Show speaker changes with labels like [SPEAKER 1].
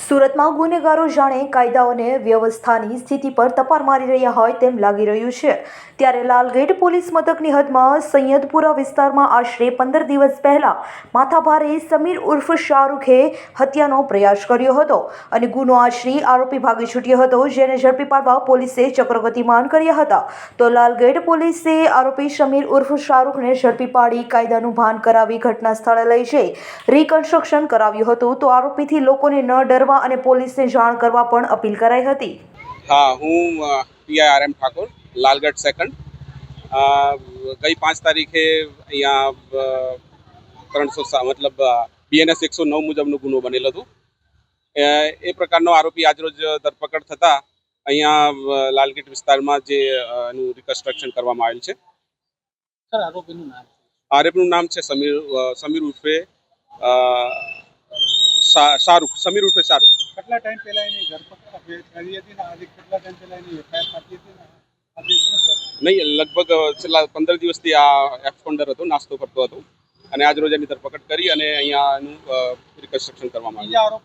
[SPEAKER 1] સુરતમાં ગુનેગારો જાણે કાયદાઓને વ્યવસ્થાની સ્થિતિ પર તપાર મારી રહ્યા હોય તેમ લાગી રહ્યું છે. ત્યારે લાલગેટ પોલીસ મથકની હદમાં સૈયદપુરા વિસ્તારમાં આશરે પંદર દિવસ પહેલા માથાભારે સમીર ઉર્ફ શાહરૂખે હત્યાનો પ્રયાસ કર્યો હતો અને ગુનો આશરી આરોપી ભાગી છૂટ્યો હતો જેને ઝડપી પાડવા પોલીસે ચક્રગતિમાન કર્યા હતા. તો લાલગેટ પોલીસે આરોપી સમીર ઉર્ફ શાહરૂખને ઝડપી પાડી કાયદાનું ભાન કરાવી ઘટના સ્થળે લઈ જઈ રિકન્સ્ટ્રક્શન કરાવ્યું હતું. તો આરોપીથી લોકોને ન ડરવા અને પોલીસને જાણ કરવા પણ અપીલ કરાઈ હતી.
[SPEAKER 2] હા હું PI R M Thakor Lalgadh second. અ, ગઈ પાંચ તારીખે અહીંયા ત્રણસો સા- મતલબ બીએનએસ એકસો નવ મુજબનો ગુનો બનેલો હતો. એ પ્રકારનો આરોપી આજરોજ ધરપકડ થતાં અહીંયા લાલગીટ વિસ્તારમાં જે એનું રિકન્સ્ટ્રક્શન કરવામાં આવેલ છે.
[SPEAKER 3] આરોપીનું નામ
[SPEAKER 2] છે? સમીર સમીર ઉર્ફે શાહરૂખ સમીર ઉર્ફે શાહરૂખ
[SPEAKER 3] કેટલા ટાઈમ પહેલા એની ધરપકડ કરી હતી ને? આજે કેટલા ટાઈમ પહેલા એની એફઆઈઆર થતી હતી
[SPEAKER 2] નહીં લગભગ છેલ્લા પંદર દિવસથી આ એક્સપોન્ડર હતો નાસ્તો કરતો હતો. અને આજ રોજ એની ધરપકડ કરી અને અહીંયા એનું રિકન્સ્ટ્રક્શન કરવામાં આવ્યું.